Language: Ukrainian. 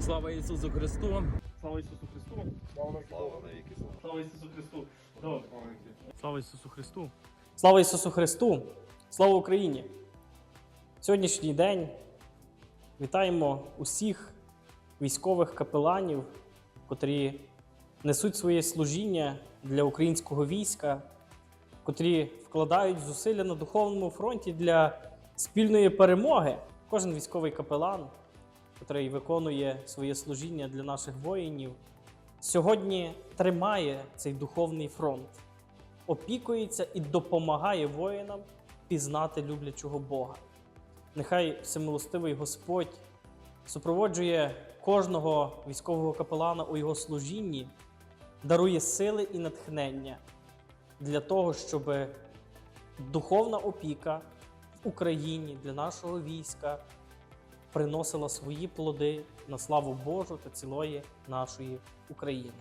Слава Ісусу Христу! Слава Ісусу Христу! Слава Слава Ісусу Христу! Слава Ісусу Христу! Слава Ісусу Христу! Слава Україні! Сьогоднішній день вітаємо усіх військових капеланів, котрі несуть своє служіння для українського війська, котрі вкладають зусилля на духовному фронті для спільної перемоги. Кожен військовий капелан, котрий виконує своє служіння для наших воїнів, сьогодні тримає цей духовний фронт опікується і допомагає воїнам пізнати люблячого Бога. Нехай всемилостивий Господь супроводжує кожного військового капелана у його служінні, дарує сили і натхнення для того, щоб духовна опіка в Україні для нашого війська приносила свої плоди на славу Божу та цілої нашої України.